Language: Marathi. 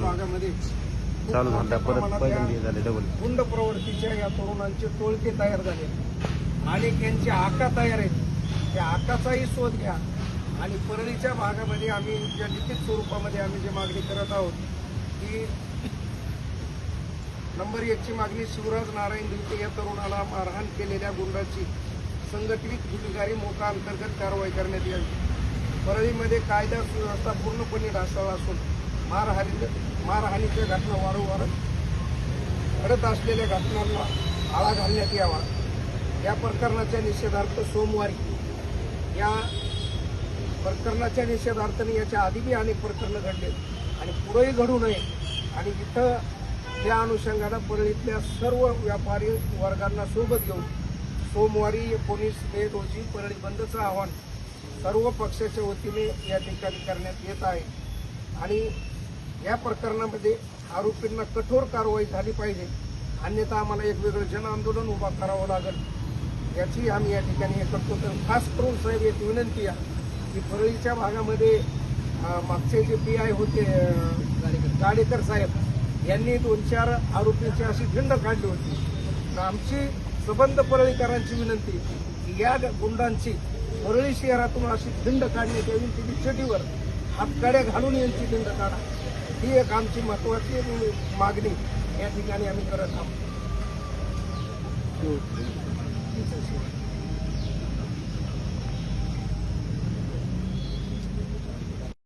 भागामध्ये चालू झाला परत पहिल्यांदा झाले डबल गुंड प्रवृत्तीच्या या तरुणांचे टोळके तयार झाले. आणि त्यांचे आका तयार आहेत. त्या आकाचाही शोध घ्या. आणि परळीच्या भागामध्ये आम्ही ज्या लिखित स्वरूपामध्ये आम्ही जे मागणी करत आहोत की नंबर एकची मागणी शिवराज नारायण दिवटे या तरुणाला मारहाण केलेल्या गुंडाची संघटित गुन्हेगारी मोठा अंतर्गत कारवाई करण्यात यावी. परळीमध्ये कायदा सुव्यवस्था पूर्णपणे ढासळला असून मारहाणी मारहाणीच्या घटना वारंवार घडत असलेल्या घटनांना आळा घालण्यात यावा. या प्रकरणाच्या निषेधार्थ सोमवारी या प्रकरणाच्या निषेधार्थाने याच्या आधीही अनेक प्रकरणं घडले आणि पुढेही घडू नये. आणि इथं त्या अनुषंगानं परळीतल्या सर्व व्यापारी वर्गांना सोबत घेऊन सोमवारी एकोणीस मे रोजी परळी बंदचं आवाहन सर्व पक्षाच्या वतीने या ठिकाणी करण्यात येत आहे. आणि या प्रकरणामध्ये आरोपींना कठोर कारवाई झाली पाहिजे. अन्यथा आम्हाला एक वेगळं जन आंदोलन उभा करावं लागेल. याची आम्ही या ठिकाणी हे करतो. तर खास करून साहेब एक विनंती आहे की परळीच्या भागामध्ये मागचे जे पी आय होते गाडेकर साहेब यांनी दोन चार आरोपींची अशी झिंड काढली होती. तर आमची सबंध परळीकरांची विनंती की या गुंडांची परळी शहरातून अशी दिंड काढण्यात यावी तिची चटीवर हातकाड्या घालून यांची दिंड काढा. ही एक आमची महत्वाची मागणी. या ठिकाणी आम्ही करत आहोत.